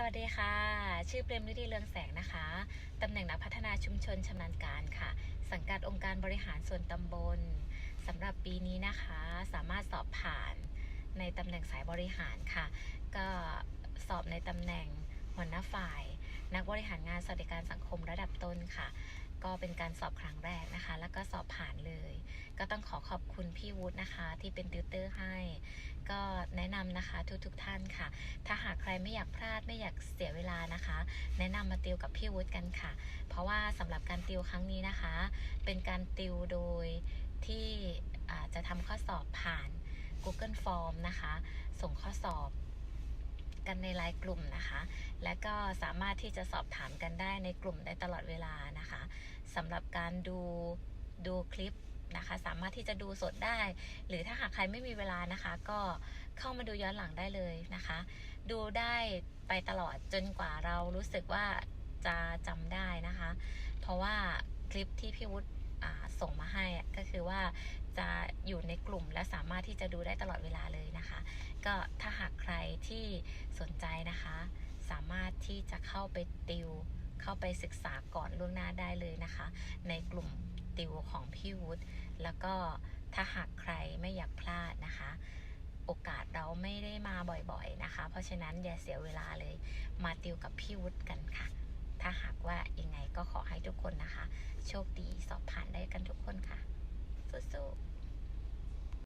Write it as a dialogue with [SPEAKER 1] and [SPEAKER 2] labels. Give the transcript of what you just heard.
[SPEAKER 1] สวัสดีค่ะ ชื่อเปรมฤดีเรืองแสงนะคะ ตำแหน่งนักพัฒนาชุมชนชำนาญการค่ะ สังกัดองค์การบริหารส่วนตำบลสำหรับปีนี้นะคะ สามารถสอบผ่านในตำแหน่งสายบริหารค่ะ ก็สอบในตำแหน่งหัวหน้าฝ่าย นักบริหารงานสวัสดิการสังคมระดับต้นค่ะ ก็เป็นการสอบครั้งแรกนะคะ แล้วก็สอบผ่านเลย ก็ต้องขอขอบคุณพี่วุฒินะคะ ที่เป็นติวเตอร์ให้ ก็แนะนำนะคะทุกๆทท่านค่ะ ถ้าหากใครไม่อยากพลาดไม่อยากเสียเวลานะคะ แนะนำมาติวกับพี่วุฒิกันค่ะ เพราะว่าสำหรับการติวครั้งนี้นะคะ เป็นการติวโดยที่จะทำข้อสอบผ่าน Google Form นะคะ ส่งข้อสอบกันในไลน์กลุ่มนะคะ และก็สามารถที่จะสอบถามกันได้ในกลุ่มได้ตลอดเวลานะคะสำหรับการดูดูคลิป นะคะ สามารถที่จะดูสดได้ หรือถ้าหากใครไม่มีเวลานะคะ ก็เข้ามาดูย้อนหลังได้เลยนะคะ ดูได้ไปตลอดจนกว่าเรารู้สึกว่าจะจำได้นะคะ เพราะว่าคลิปที่พี่วุฒิส่งมาให้ก็คือว่าจะอยู่ในกลุ่มและสามารถที่จะดูได้ตลอดเวลาเลยนะคะ ก็ถ้าหากใครที่สนใจนะคะ สามารถที่จะเข้าไปติว เข้าไปศึกษาก่อนล่วงหน้าได้เลยนะคะ ในกลุ่ม ติวของพี่วุฒิแล้วก็ถ้าหากใครไม่อยากพลาดนะคะ โอกาสเราไม่ได้มาบ่อยๆนะคะ เพราะฉะนั้นอย่าเสียเวลาเลยมาติวกับพี่วุฒิกันค่ะ ถ้าหากว่ายังไงก็ขอให้ทุกคนนะคะ โชคดีสอบผ่านได้กันทุกคนค่ะ